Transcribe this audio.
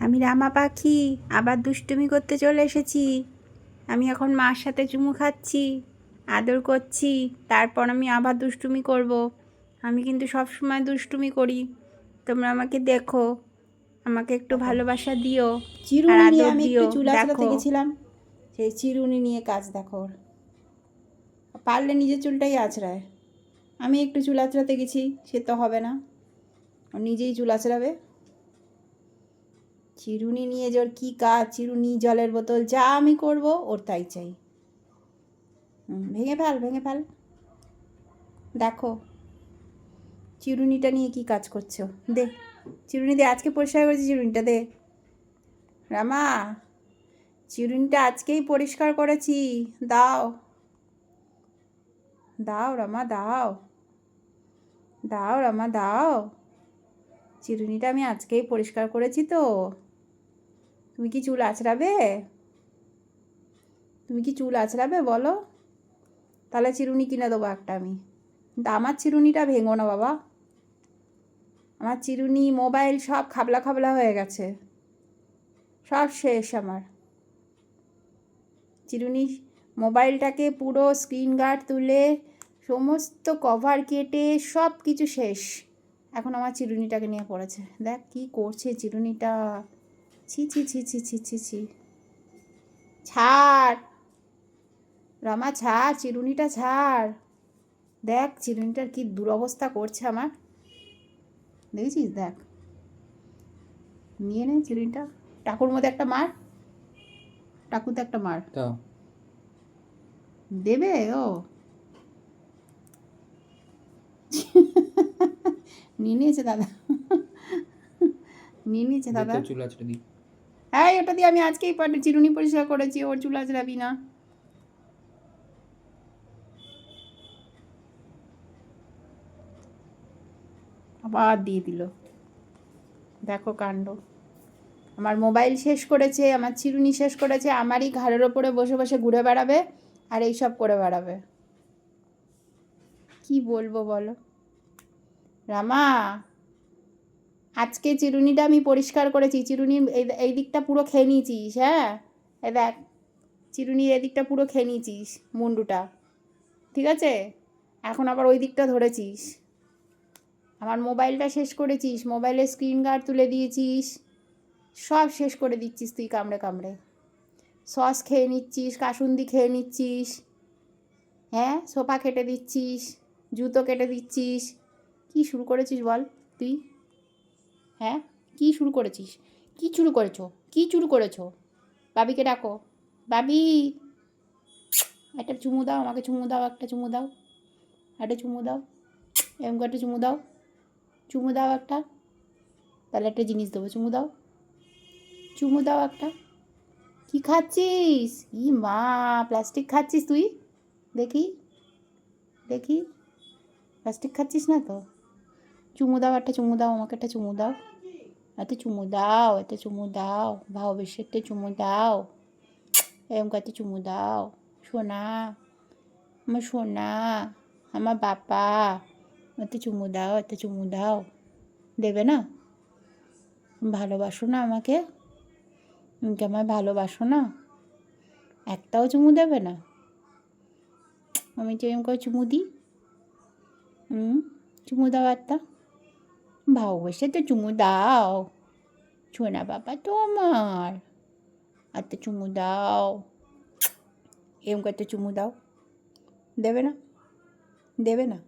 আমি রামা পাখি আবার দুষ্টুমি করতে চলে এসেছি। আমি এখন মার সাথে চুমু খাচ্ছি আদর করছি তারপর আমি আবার দুষ্টুমি করব। আমি কিন্তু সব সময় দুষ্টুমি করি। তোমরা আমাকে দেখো আমাকে একটু ভালোবাসা দিও চিরুনি নিয়ে আমি একটু চুল গেছিলাম সেই চিরুনি নিয়ে কাজ দেখো পারলে নিজের চুলটাই আঁচড়ায় আমি একটু চুল আঁচড়াতে গেছি সে তো হবে না। নিজেই চুল আঁচড়াবে চিরুনি নিয়ে ওর কী কাজ? চিরুনি জলের বোতল যা আমি করব, ওর তাই চাই। ভেঙে ফেল ভেঙে ফেল। দেখো, চিরুনিটা নিয়ে কি কাজ করছ? দে, চিরুনি দে, আজকে পরিষ্কার করেছি চিরুনিটা, দে। রামা, চিরুনিটা আজকেই পরিষ্কার করেছি। দাও। দাও রামা, দাও। দাও রামা, দাও। চিরুনিটা আমি আজকেই পরিষ্কার করেছি তো। তুমি কি চুল আঁচড়াবে? তুমি কি চুল আঁচড়াবে বলো? তাহলে চিরুনি কিনে দেবো একটা আমি। কিন্তু আমার চিরুনিটা ভেঙো না বাবা। আমার চিরুনি, মোবাইল সব খাবলা খাবলা হয়ে গেছে। সব শেষ আমার। চিরুনি, মোবাইলটাকে পুরো স্ক্রিন গার্ড তুলে সমস্ত কভার কেটে সব কিছু শেষ। এখন আমার চিরুনিটাকে নিয়ে পড়েছে। দেখ কি করছে চিরুনিটা। ছি ছি ছি ছি ছি ছি ছি। ছাড়। রমা ছাড় চিরুনিটা ছাড়। দেখ চিরুনিটার কি দুরবস্থা করছে আমার। দেখেছিস? দেখ। নিয়ে নে চিরুনিটা। টাকুর মধ্যে একটা মার। টাকুতে একটা মার। দেবে? ও। নিয়ে নিয়েছে দাদা। নিয়ে নিয়েছে দাদা। চুল আছড়ে দিই হ্যাঁ ওটা দিয়ে আমি আজকেই চিরুনি পরিষ্কার করেছি, ওর চুল আঁচড়াবি না। আবার দিয়ে দিল। দেখো কাণ্ড। আমার মোবাইল শেষ করেছে, আমার চিরুনি শেষ করেছে, আমারই ঘাড়ের ওপরে বসে বসে ঘুরে বেড়াবে আর এইসব করে বেড়াবে। কি বলব বলো? রামা! আজকে চিরুনিটা আমি পরিষ্কার করেছি, চিরুনির এই এই দিকটা পুরো খেয়ে নিয়েছিস হ্যাঁ? এ দেখ, চিরুনির এদিকটা পুরো খেয়ে নিয়েছিস, মুন্ডুটা। ঠিক আছে? এখন আবার ওই দিকটা ধরেছিস। আমার মোবাইলটা শেষ করেছিস মোবাইলের স্ক্রিন গার্ড তুলে দিয়েছিস, সব শেষ করে দিচ্ছিস তুই কামড়ে কামড়ে। সস খেয়ে নিচ্ছিস, কাসুন্দি খেয়ে নিচ্ছিস হ্যাঁ? সোফা কেটে দিচ্ছিস, জুতো কেটে দিচ্ছিস, কি শুরু করেছিস বল তুই? হ্যাঁ? কি শুরু করেছিস? কি শুরু করেছ? কি শুরু করেছ? বাবিকে ডাকো। বাবি! একটা চুমু দাও, আমাকে চুমু দাও, একটা চুমু দাও। একটা চুমু দাও। এরকম করে একটা চুমু দাও। চুমু দাও একটা। তাহলে একটা জিনিস দেবো, চুমু দাও। চুমু দাও একটা। কি খাচ্ছিস? ই মা, প্লাস্টিক খাচ্ছিস তুই? দেখি। দেখি। প্লাস্টিক খাচ্ছিস না তো? চুমু দাও, একটা চুমু দাও, আমাকে একটা চুমু দাও। এত চুমু দাও, এত চুমু দাও একটা চুমু দাও। এরকম একটা চুমু দাও। সোনা, আমার সোনা, আমার বাপা এত চুমু দাও, এত চুমু দাও। দেবে না? ভালোবাসো না আমাকে? তুমি কি আমায় ভালোবাসো না? একটাও চুমু দেবে না? আমি যে এরকম করে চুমু দিই চুমু দাও একটা। ভালোবেসে তো চুমু দাও ছোনা বাবা তোমার তো চুমু দাও এরকম করতে চুমু দাও দেবে না দেবে না